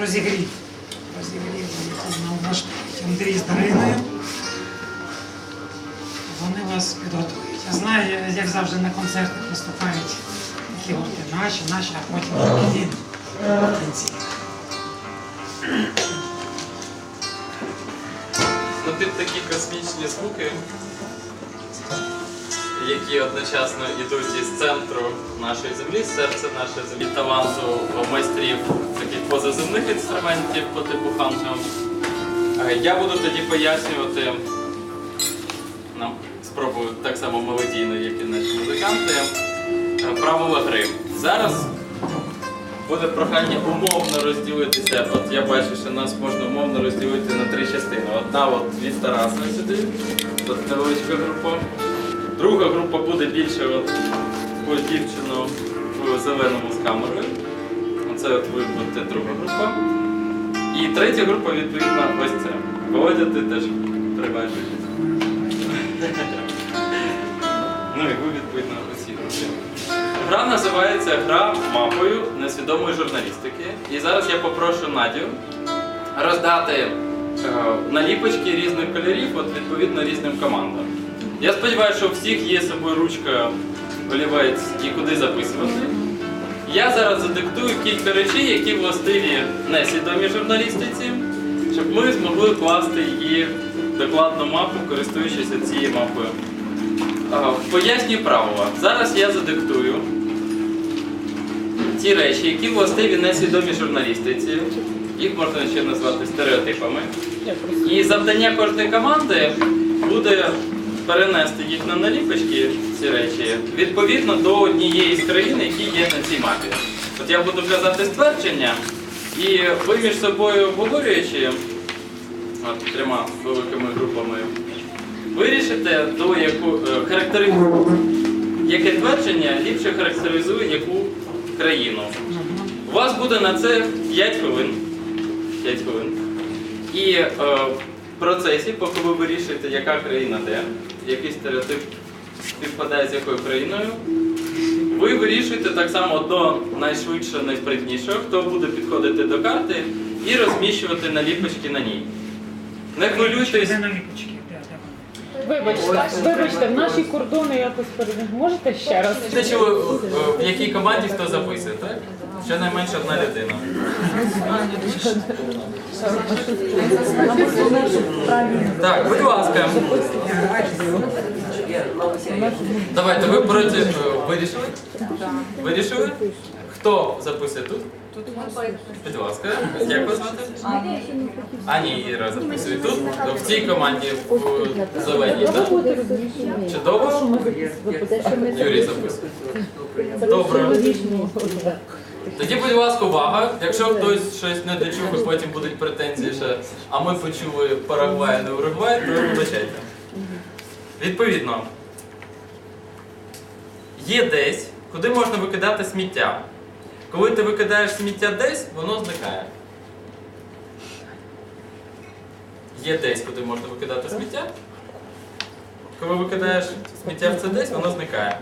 розігрів. Розігрів, влаштують Андрій з Дариною. Вони вас підготують. Я знаю, як завжди на концертах виступають такі гурти наші, наші, а потім такі в кінці. Ну, під такі космічні звуки, які одночасно йдуть із центру нашої землі, з серця нашої землі, таланту майстрів таких позаземних інструментів по типу ханджам. Е, Я буду тоді пояснювати, ну, спробую так само мелодійно, як і наші музиканти, е, правила гри. Зараз буде прохання умовно розділитися. От я бачу, що нас можна умовно розділити на три частини. Одна от від Тараса сюди, от невеличка група. Друга група буде більше от таку дівчину в зеленому з камерою. Оце от ви будете друга група. І третя група, відповідно, ось це. Володя, ти теж приймаєш. Ну і ви відповідно усі групі. Гра називається Гра мапою несвідомої журналістики. І зараз я попрошу Надю роздати е, наліпочки різних кольорів, от відповідно різним командам. Я сподіваюся, що у всіх є з собою ручка, олівець і куди записувати. Я зараз задиктую кілька речей, які властиві несвідомій журналістиці, щоб ми змогли класти її в докладну мапу, користуючись цією мапою. Пояснюю правила. Зараз я задиктую ті речі, які властиві несвідомій журналістиці. Їх можна ще назвати стереотипами. І завдання кожної команди буде перенести їх на наліпочки, ці речі, відповідно до однієї з країн, які є на цій мапі. От я буду казати ствердження, і ви між собою обговорюючи, от трьома великими групами, вирішите, до яку е, яке твердження ліпше характеризує яку країну. У вас буде на це 5 хвилин. 5 хвилин. І е, в процесі, поки ви вирішуєте, яка країна де, який стереотип співпадає з якою країною, ви вирішуєте так само до найшвидшого, найспритнішого, хто буде підходити до карти і розміщувати наліпочки на ній. Не хвилюйтесь. Вибачте, вибачте, в наші кордони якось перед... Можете ще раз? Те, що ви, е, в якій команді хто записує, так? Щонайменше одна людина. Так, будь ласка. Давайте, ви проти е, вирішили? Вирішили? Хто записує тут? Будь ласка, як вас звати? Ані Іра записує тут, в цій команді в зеленій, так? Чудово? Юрій записує. Добре. Тоді, будь ласка, увага. Якщо хтось щось не дочув і потім будуть претензії, що а ми почули Парагвай, не Уругвай, то вибачайте. Відповідно, є десь, куди можна викидати сміття. Коли ти викидаєш сміття десь, воно зникає. Є десь, куди можна викидати сміття. Коли викидаєш сміття в це десь, воно зникає.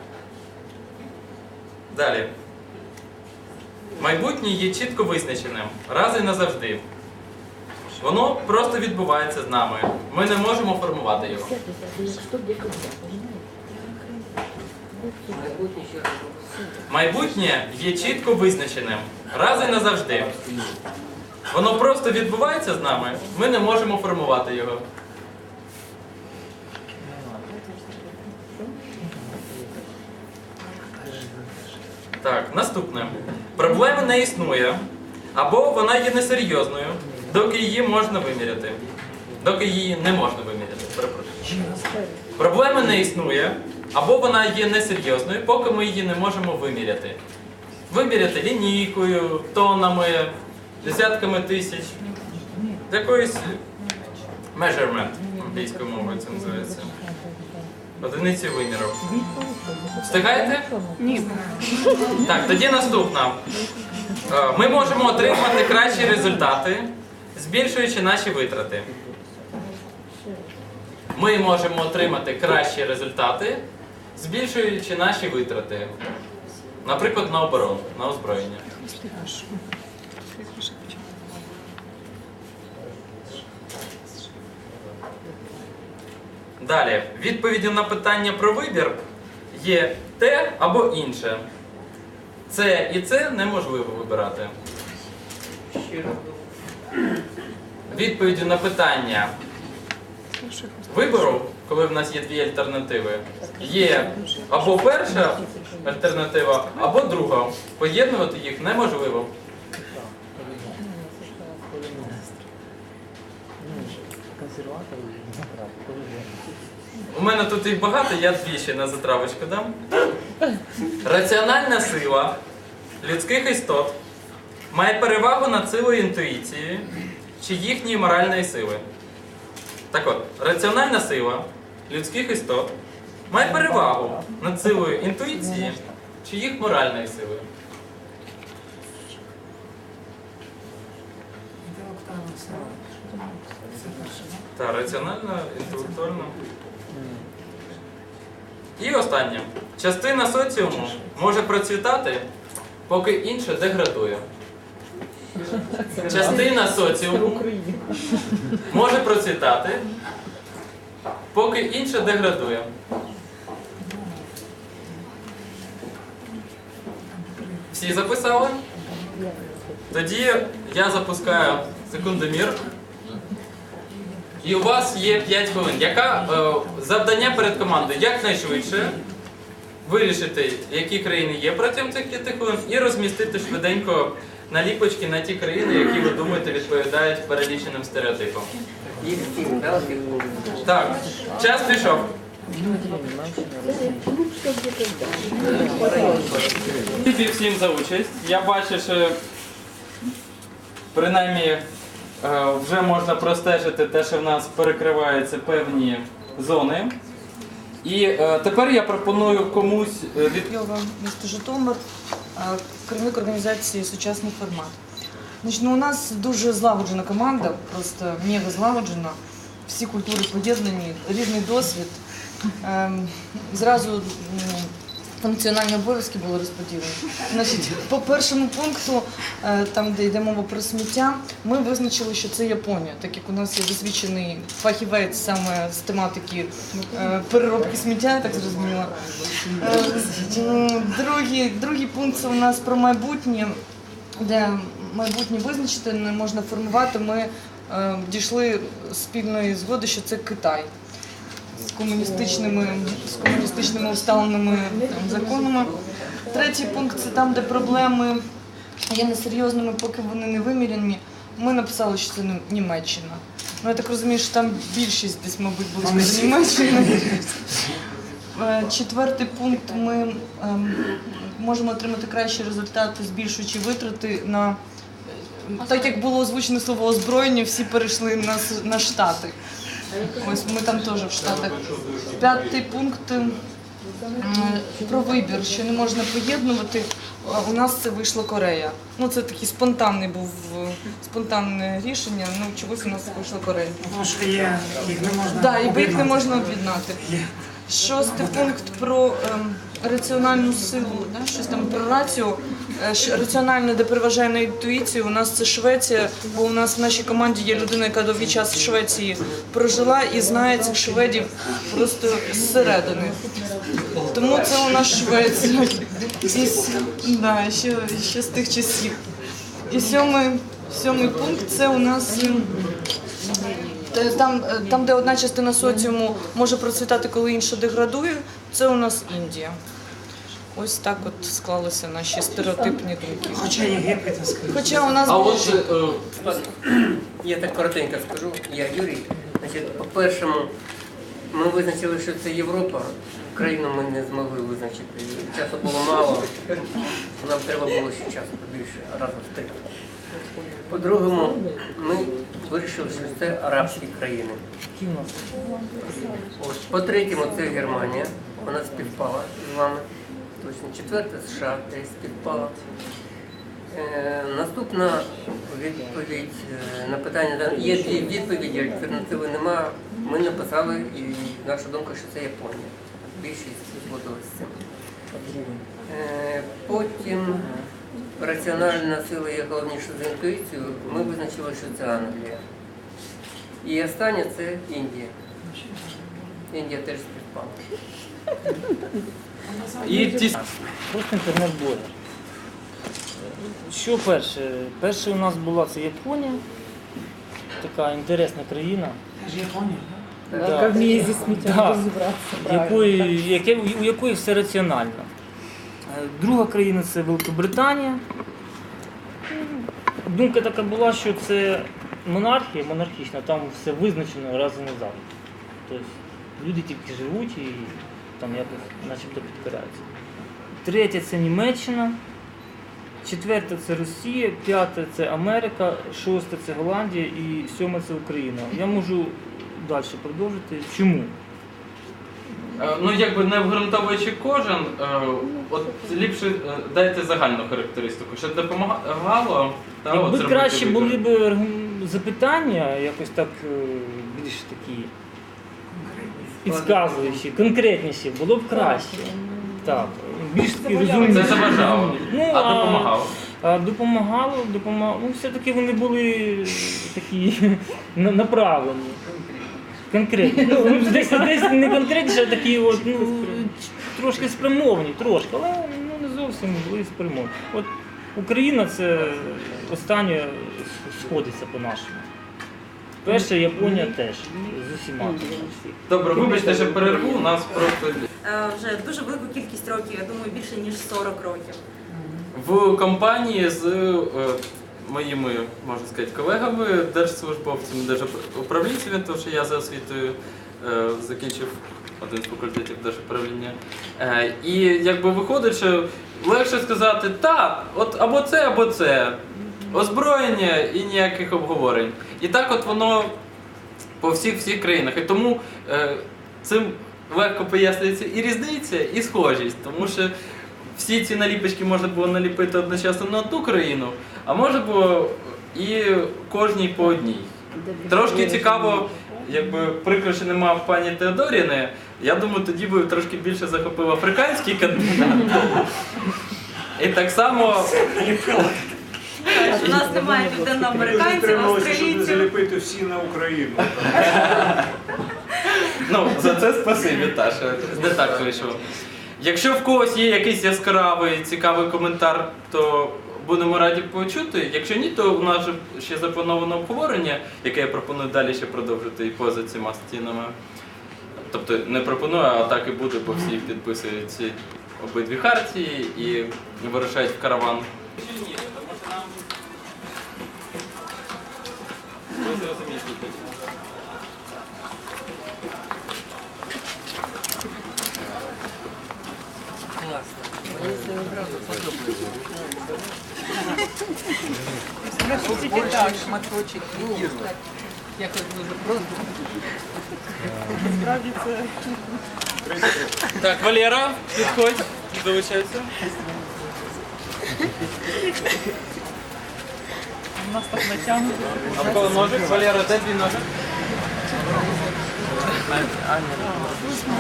Далі. Майбутнє є чітко визначеним, раз і назавжди. Воно просто відбувається з нами. Ми не можемо формувати його. Майбутнє є чітко визначеним, раз і назавжди. Воно просто відбувається з нами, ми не можемо формувати його. Так, наступне. Проблеми не існує, або вона є несерйозною, доки її можна виміряти. Доки її не можна виміряти. Перепрошую. Проблеми не існує, або вона є несерйозною, поки ми її не можемо виміряти. Виміряти лінійкою, тонами, десятками тисяч. Якоюсь measurement англійською мовою це називається. Одиниці виміру. Встигаєте? Ні. Так, тоді наступна. Е, Ми можемо отримати кращі результати, збільшуючи наші витрати. Ми можемо отримати кращі результати, збільшуючи наші витрати. Наприклад, на оборону, на озброєння. Далі. Відповіддю на питання про вибір є те або інше. Це і це неможливо вибирати. Відповіддю на питання вибору, коли в нас є дві альтернативи, є або перша альтернатива, або друга. Поєднувати їх неможливо. У мене тут їх багато, я дві ще на затравочку дам. Раціональна сила людських істот має перевагу над силою інтуїції чи їхньої моральної сили. Так от, раціональна сила людських істот має перевагу над силою інтуїції чи їх моральної сили. Та раціонально, інтелектуально. І останнє. Частина соціуму може процвітати, поки інша деградує. Частина соціуму може процвітати, поки інша деградує. Всі записали? Тоді я запускаю секундомір. І у вас є 5 хвилин. Яка е, завдання перед командою? Якнайшвидше вирішити, які країни є протягом цих 5 хвилин, і розмістити швиденько наліпочки на ті країни, які ви думаєте відповідають переліченим стереотипам. Да? Так, час пішов. Дякую всім за участь. Я бачу, що принаймні вже можна простежити те, що в нас перекриваються певні зони. І е, тепер я пропоную комусь е, від місто Житомир, е, керівник організації Сучасний формат. Значить, ну, у нас дуже злагоджена команда, просто мега злагоджена. Всі культури поєднані, різний досвід. Ем, Зразу функціональні обов'язки були розподілені. Значить, по першому пункту, е, там, де йде мова про сміття, ми визначили, що це Японія, так як у нас є досвідчений фахівець саме з тематики е, переробки сміття, я так зрозуміла. Е, Другий, другий пункт це у нас про майбутнє, де майбутнє визначити не можна формувати. Ми дійшли спільної згоди, що це Китай комуністичними, з комуністичними усталеними там, законами. Третій пункт це там, де проблеми є несерйозними, поки вони не виміряні. Ми написали, що це Нім- Німеччина. Ну, я так розумію, що там більшість десь, мабуть, Вони до. Німеччини. Е, Четвертий пункт ми ем, можемо отримати кращі результати, збільшуючи витрати на так як було озвучено слово озброєння, всі перейшли на, на штати. Ось ми там теж в Штатах. П'ятий пункт про вибір, що не можна поєднувати. У нас це вийшла Корея. Ну це такий спонтанний був е, спонтанне рішення. Ну чогось у нас вийшла Корея. Тому що є, їх не можна Так, і їх не можна об'єднати. Шостий пункт про ем, раціональну силу, да? щось там про рацію. Е, раціональне, де переважає інтуїцію. У нас це Швеція, бо у нас в нашій команді є людина, яка довгий час в Швеції прожила і знає цих шведів просто зсередини. Тому це у нас Швеція. І, да, ще, ще з тих часів. І сьомий, сьомий пункт це у нас. Там, е, там, де одна частина соціуму може процвітати, коли інша деградує, це у нас Індія. Ось так от склалися наші стереотипні думки. Хоча Єгипет, скажу. Хоча у нас А от більше- е, Я так коротенько скажу, я Юрій. Значить, по-першому, ми визначили, що це Європа. Україну ми не змогли визначити. Часу було мало. Нам треба було ще часу побільше, разом в три. По-другому, ми вирішили, що це арабські країни. От, по-третьому, це Германія. Вона співпала з вами. Точно. Четверте США теж співпала. Е, Наступна відповідь е, на питання є дві відповіді, альтернативи нема. Ми написали і наша думка, що це Японія. Більшість згодилась з цим. Е, Потім раціональна сила є головніше за інтуїцію. Ми визначили, що це Англія. І останнє це Індія. Індія теж співпала. І ті Просто інтернет-блогер. Що перше? Перше у нас була це Японія, така інтересна країна. Це ж Японія, да? Да. Вміє зі сміттям розібратися. якої, яке, у якої все раціонально. Е, Друга країна це Великобританія. Думка така була, що це монархія, монархічна, там все визначено раз і назавжди. Тобто люди тільки живуть і там якось начебто підкоряються. Третє це Німеччина. Четверте це Росія, п'яте це Америка, шосте це Голландія і сьоме це Україна. Я можу далі продовжити. Чому? Е, Ну, якби не обґрунтовуючи кожен, е, от ліпше е, дайте загальну характеристику, що допомагало та, Якби зробити краще були б запитання, якось так більш такі підказуючі, конкретніші, було б краще. Так, більш такі розумні. Це заважало, Ну, а допомагало. А допомагало, допомагало. Ну, все-таки вони були такі на- направлені. Конкретні. Ну, десь, десь не конкретні, а такі от, ну, трошки спрямовані, трошки, але ну, не зовсім були спрямовані. От Україна це останнє сходиться по-нашому. Перша Японія теж з усіма. Добре, вибачте, що перерву, у нас просто Е, вже дуже велику кількість років, я думаю, більше ніж 40 років. в компанії з е, моїми, можна сказати, колегами, держслужбовцями, держуправлінцями, тому що я за освітою е, закінчив один з факультетів держуправління. Е, і якби виходить, що легше сказати, так, от або це, або це. Озброєння і ніяких обговорень. І так от воно по всіх всіх країнах. І тому е, цим легко пояснюється і різниця, і схожість. Тому що всі ці наліпочки можна було наліпити одночасно на одну країну, а можна було і кожній по одній. Трошки цікаво, якби прикро, що нема пані Теодоріни, я думаю, тоді би трошки більше захопив африканський континент. І так само У нас немає південноамериканців, австралійців. заліпити всі на Україну. Ну, за це спасибі, Таша. Не так вийшло. Якщо в когось є якийсь яскравий, цікавий коментар, то будемо раді почути. Якщо ні, то у нас ще заплановано обговорення, яке я пропоную далі ще продовжити і поза цими стінами. Тобто не пропоную, а так і буде, бо всі підписують ці обидві хартії і вирушають в караван. Ви зрозумієте. Класно. Мені це одразу подобається. шматочок Якось дуже просто. Так, Валера, підходь, долучайся. У нас так натягнуто. А в кого ножик? Валера, де твій ножик?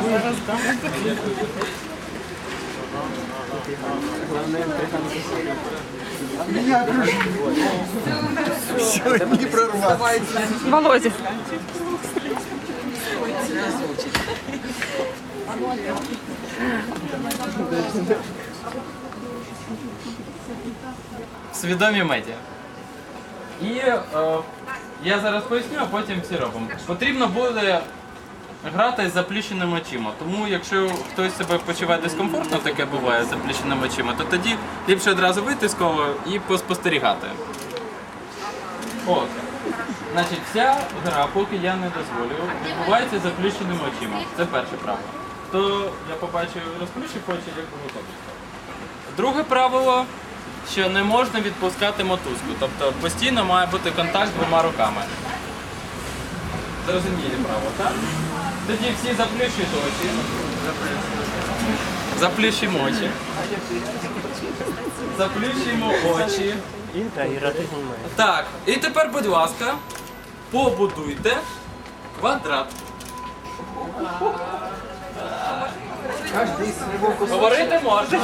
Зараз дам. Володя. Свідомі медіа. І е, я зараз поясню, а потім всі робимо. Потрібно буде грати з заплющеними очима. Тому якщо хтось себе почуває дискомфортно, таке буває з заплющеними очима, то тоді ліпше одразу вийти з коло і поспостерігати. От. Значить, вся гра, поки я не дозволю, відбувається з заплющеними очима. Це перше правило. То я побачив розплющив очі, як готові. Друге правило, що не можна відпускати мотузку. Тобто постійно має бути контакт двома руками. Зрозумілі правило, так? Тоді всі заплющують очі. Заплющимо очі. Заплющуємо очі. Так, і тепер, будь ласка, побудуйте квадрат. Говорити можна.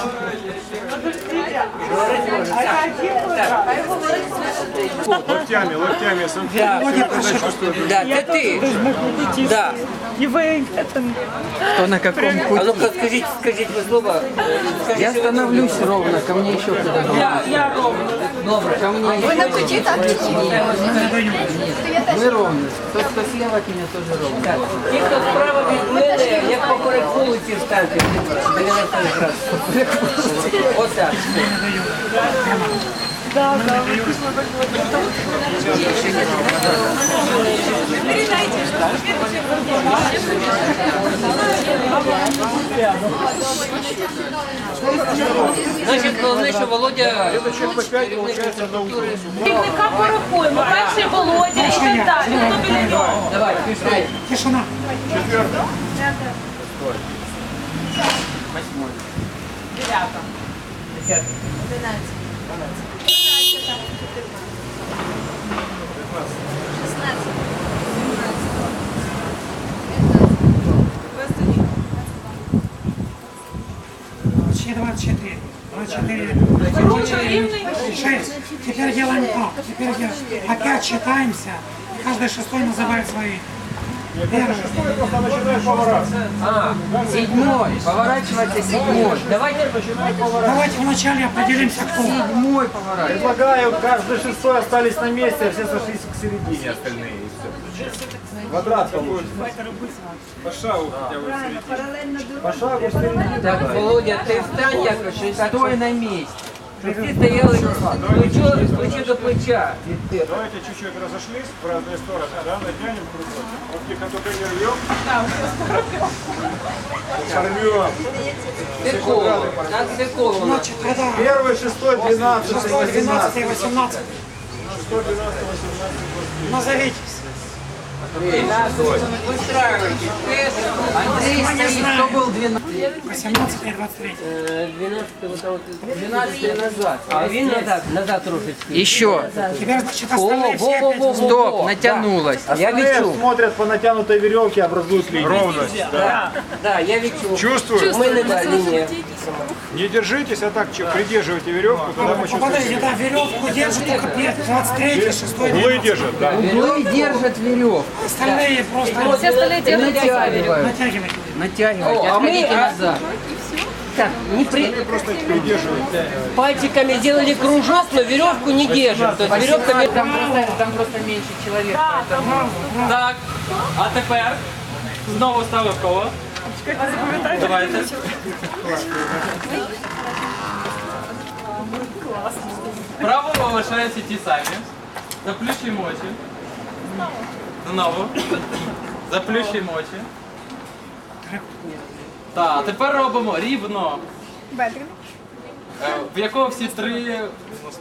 Хай говорить своє Локтями, локтями. сам- Да, Когда чувствую, да, це ти. Да. І ви там Кто на каком А ну-ка скажіть, скажіть ви слово. Скажіть, Я становлюсь ровно, ко мне еще кто-то. Я, я ровно. Добре, Ви на путі так чи ні? Мы ровно. Тот, кто слева от меня, тоже ровно. Так, ті, хто справа від мене, як поперек вулиці встаньте. 90 градусів. Отак. Значить, головне, що Володя человек по пять, получается, на углу. керівника порахуємо. Перший Володя і так далі. Хто біля нього? Давай, пішли. Тишина. Дев'ята. Вообще 24. 24. 6. Теперь делаем так. Теперь делаем. Опять читаемся. И каждый шестой называет свои. Первый. Просто начинаешь поворачиваться. А, Седьмой. Поворачивайте седьмой. давайте Давайте вначале определимся, кто. Седьмой поворачивайте. Предлагаю, каждый шестой остались на месте, а все сошлись к середине остальные. Квадрат получится. По шагу хотя бы Правильно, параллельно Так, Володя, ты встань якось і стой на месте. Щоб Ти стояли плечо, з плеча до плеча. Давайте чуть-чуть разошлись в разные стороны, да? Натянем кружок. Вот тихо только не рвем. Сорвем. Це коло. Так, це коло. Первый, шестой, двенадцатый, 12, 18. Назовитесь. Андрей стоит, кто был 12? 18 и 23. Е, 12 вот там вот. 12 назад. А він назад, назад трошечки. Еще. Теперь, значит, О, остальные все опять во-во-во-во. Стоп, натянулась. Я відчув. смотрят по натянутой веревке, образуют линию. Ровность. Да. Да, я відчув. Чувствую? У мене да, лінія. Не держитесь, а так че- придерживайте веревку, тогда мы чувствуем. Подожди, да, веревку держит только первый, 23, 6, Углы 12. держат, да. Углы держат веревку. Остальные просто Все остальные Натягивают. натягивают. Натягивайте, а мы, отходите а- назад. Так, не при... Просто придерживайте. пальчиками сделали кружок, но веревку не держат. То есть веревками... Там просто, там просто меньше человек. поэтому- Так, а тепер знову ставив коло. Давайте. Правило лишаються ті самі. Заплющуємо очі. Знову. Заплющуємо очі. Так, тепер робимо рівно. Е, В якого всі три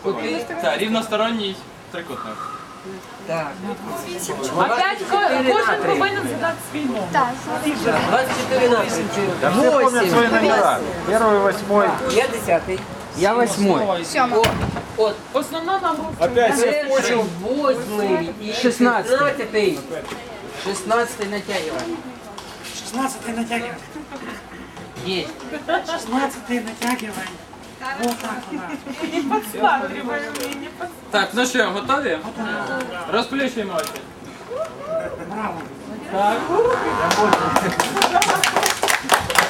кути? Так, рівносторонній трикутник. Так. Опять ко- кожен повинен задати свій номер. Так, 24 на 30. Да все помнят свои номера. Первый, восьмой. Я десятий. Я восьмой. сьома. От. Основна нам Опять Перший, восьмий і Шістнадцятий. шістнадцятий. 16 натягиваем. 16 натягивай. Есть. 16 натягивай. Вот так туда. Так, ну що, готові? Розплющуємо очі. Браво. Так.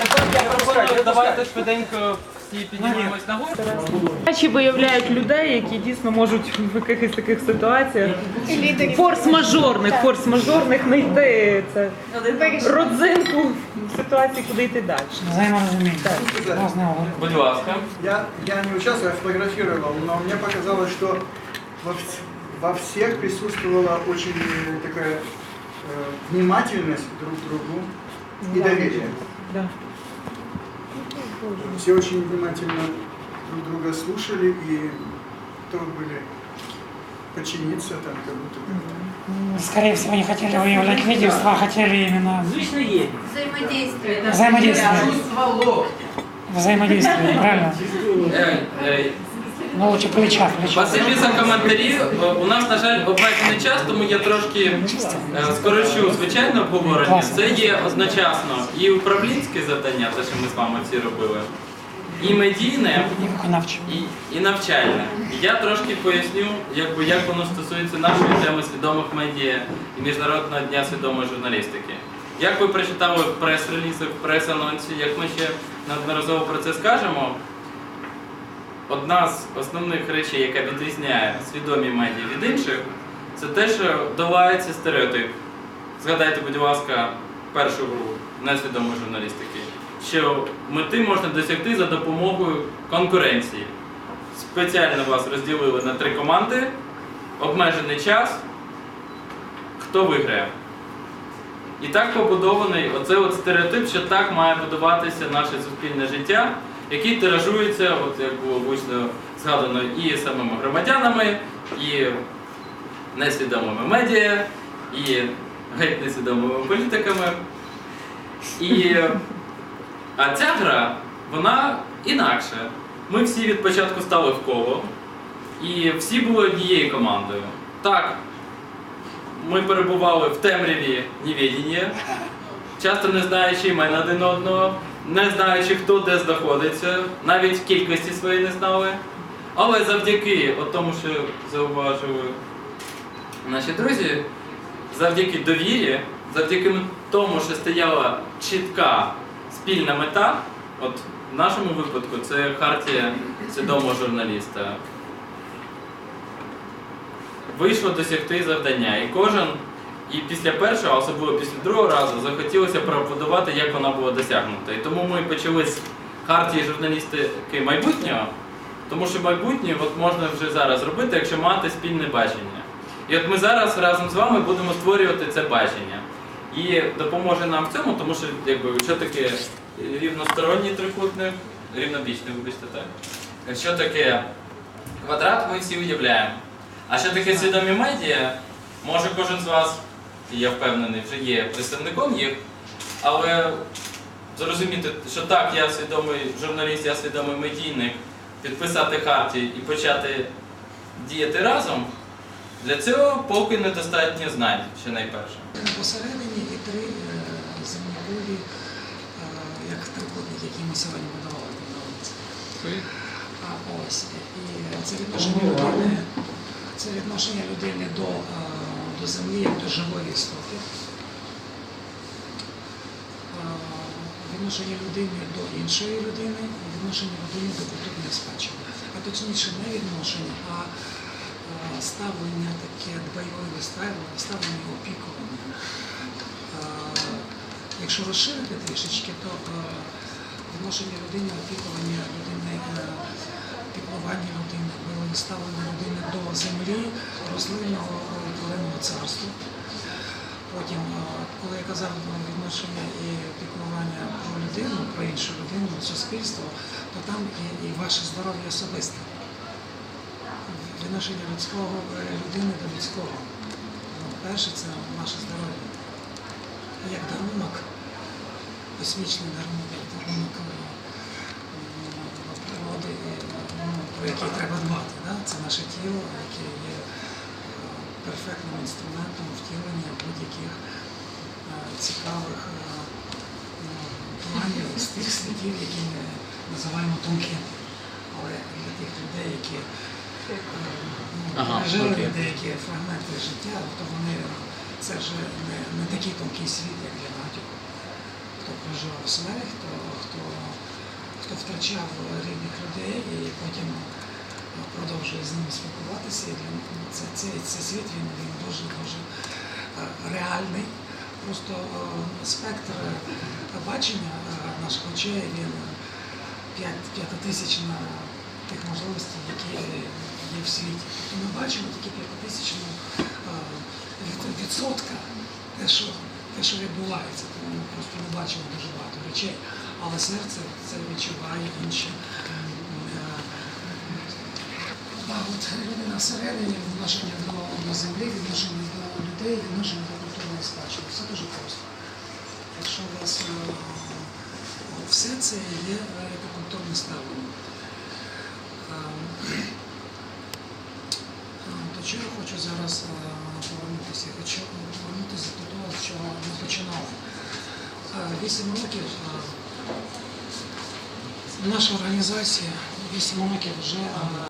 А тепер я пропоную, давайте швиденько всі піднімемось нагору. Чи виявляють людей, які дійсно можуть в якихось таких ситуаціях форс-мажорних, форс-мажорних знайти це родзинку в ситуації, куди йти далі. Взаиморазумение. Разные углы. Будь ласка. Я, я не участвовал, я фотографировал, но мне показалось, что во, вс- во всех присутствовала очень э, такая э, внимательность друг к другу и доверие. Да. Все очень внимательно друг друга слушали и готовы были подчиниться там как будто бы. Скорее всего, не хотели выявлять лидерство, а хотели именно Взаимодействие. взаимодействие. Взаимодействие, правильно? Ну, лучше плеча, плеча. Спасибі за коментарі. Е, У нас, на жаль, обмежений час, тому я трошки е, скорочу звичайне обговорення. Це є одночасно і управлінське завдання, те, що ми з вами всі робили, і медійне, І і, і навчальне. І я трошки поясню, якби, як воно стосується нашої теми свідомих медіа і Міжнародного дня свідомої журналістики. Як ви прочитали в прес-релізах, в прес-анонсі, як ми ще неодноразово про це скажемо, одна з основних речей, яка відрізняє свідомі медіа від інших, це те, що долається стереотип. Згадайте, будь ласка, першу гру несвідомої журналістики, що мети можна досягти за допомогою конкуренції. Спеціально вас розділили на три команди, обмежений час, хто виграє. І так побудований оцей от стереотип, що так має будуватися наше суспільне життя, який тиражується, от як було влучно згадано, і самими громадянами, і несвідомими медіа, і геть несвідомими політиками. І, а ця гра, вона інакша. Ми всі від початку стали в коло, і всі були однією командою. Так, ми перебували в темряві невідіння, часто не знаючи імен один одного, не знаючи, хто де знаходиться, навіть кількості своєї не знали. Але завдяки тому, що зауважили наші друзі, завдяки довірі, завдяки тому, що стояла чітка спільна мета, от в нашому випадку це хартія свідомого журналіста. Вийшло досягти завдання. І кожен, і після першого, особливо після другого разу, захотілося пробудувати, як вона була досягнута. І тому ми почали з хартії журналістики майбутнього, тому що майбутнє от можна вже зараз робити, якщо мати спільне бачення. І от ми зараз разом з вами будемо створювати це бачення. І допоможе нам в цьому, тому що якби, що таке рівносторонній трикутник, рівнобічний, вибачте так. Що таке квадрат, ми всі уявляємо. А що таке свідомі медіа? Може кожен з вас, я впевнений, вже є представником їх, але зрозуміти, що так, я свідомий журналіст, я свідомий медійник, підписати харті і почати діяти разом, для цього поки недостатньо знань, ще найперше. Посередині і три е, земнокулі, е, як трикутник, який ми сьогодні будували ось і це відношення людини, це відношення людини до, е, до землі як до живої істоти. Відношення людини до іншої людини, відношення людини до культурної спадщини. А точніше не відношення, а ставлення таке дбайливе ставлення, ставлення опікування. Якщо розширити трішечки, то відношення людини, опікування людини, піклування людини, ставлення людини до землі, рослинного тваринного царства. Потім, е, коли я казав про відношення і піклування про людину, про іншу людину, суспільство, то там є і ваше здоров'я особисте. Відношення людського е, людини до людського. Ну, Перше це наше здоров'я. Як дарунок, космічний дарунок, як дарунок е, природи, ну, про який треба дбати. Да? Це наше тіло, яке є перфектним інструментом втілення будь-яких е, цікавих е, планів з тих світів, які ми називаємо тонкими. Але для тих людей, які е, ну, окей. деякі фрагменти життя, то вони це вже не, не такий тонкий світ, як для багатьох. Хто проживав смерть, хто, хто, хто втрачав рідних людей і потім е, продовжує з ними спілкуватися. І них це, це, цей світ він, він дуже дуже е, реальний. Просто е, спектр е, бачення наших очей він п'ятитисячна тих можливостей, які є в світі. Тобто ми бачимо тільки п'ятитисячну е, відсотка те, що, те, що відбувається. Тому ми просто не бачимо дуже багато речей. Але серце це відчуває інші. Е, от людина всередині, відношення до, до землі, відношення до людей, відношення до культурної спадщини. Все дуже просто. Якщо у вас е, все це є е, екокультурне ставлення. Е, е, До чого я хочу зараз е, повернутися? Я хочу повернутися до того, з чого ми починали. Е, Вісім років е, Наша організація 8 років вже